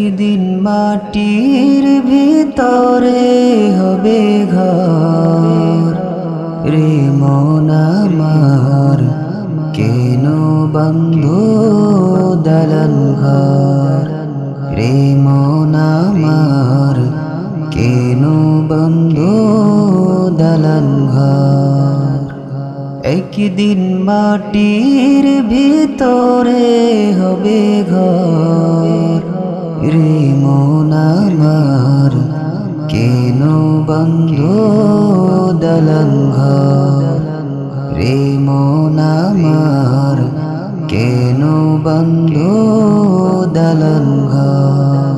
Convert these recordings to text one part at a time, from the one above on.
একদিন মাটির হবে ঘর। রে মন কেন বন্ধ দলন ঘর? রে মন কেন বন্ধ দলন ঘর? একদিন মাটির ভিতরে হবে ঘর। রে মন কেন বন্ধ দলন ঘর রে মন আমার কেন বন্ধ দলন ঘর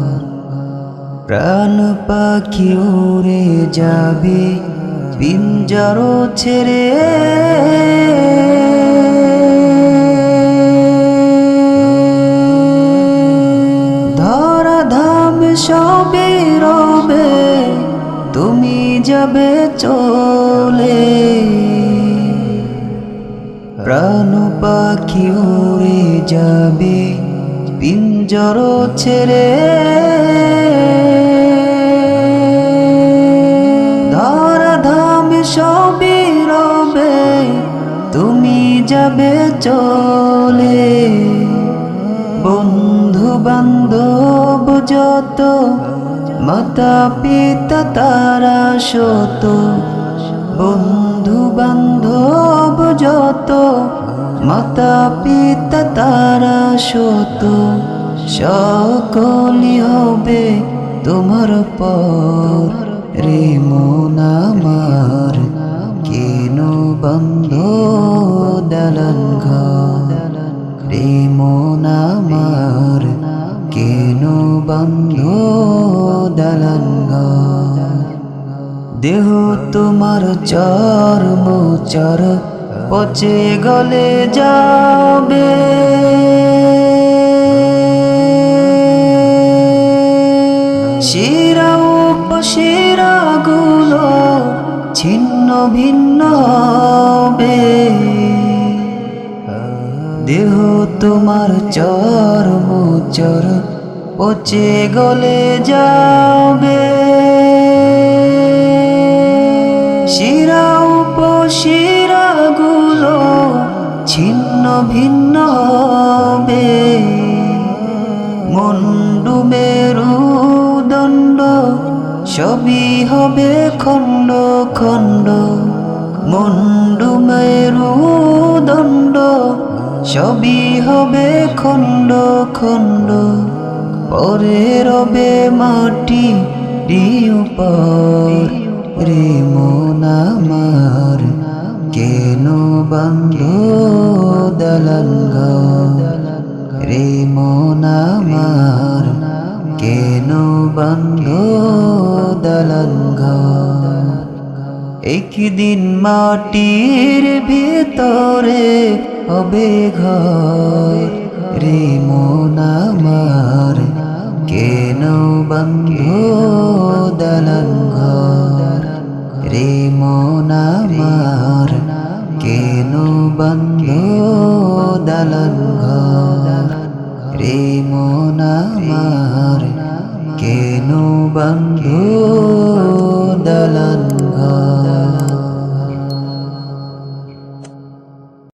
প্রাণ পাখি উড়ে যাবে, পিঞ্জর ছেড়ে। ধরা ধাম সবে রবে যাবে চলে। প্রাণ পাখি উড়ে যাবে পিঞ্জর ছেড়ে। ধরা ধাম সবে রবে, তুমি যাবে চলে। বন্ধু বান্ধব যত মাতা পিতা তারা শত বন্ধু বান্ধব যত মাতা পিতা তারা শত সকলি হবে তোমার পর। রে মন কেন বন্ধ দলন ঘর? রে মন কেন বন্ধ দেহ তোমার চর্ম চর পচে গলে যাবে। শিরা উপশিরা গুলো ছিন্ন ভিন্ন হবে। দেহ তোমার চর্ম চর পচে গলে যাবে। ভিন্ন হবে। মন্ডু মেরুদণ্ড সবই হবে খণ্ড খণ্ড। মন্ডু মেরুদণ্ড সবই হবে খণ্ড খণ্ড। পরে রবে মাটি উপর রে মন আমার। কেন দলন ঘর রে মন আমার, কেন দলন ঘর একদিন মাটির ভিতরে হবে ঘর। রে মন আমার, কেন দলন ঘর রে মন দলন ঘর রে মন আমার কেন বন্ধ?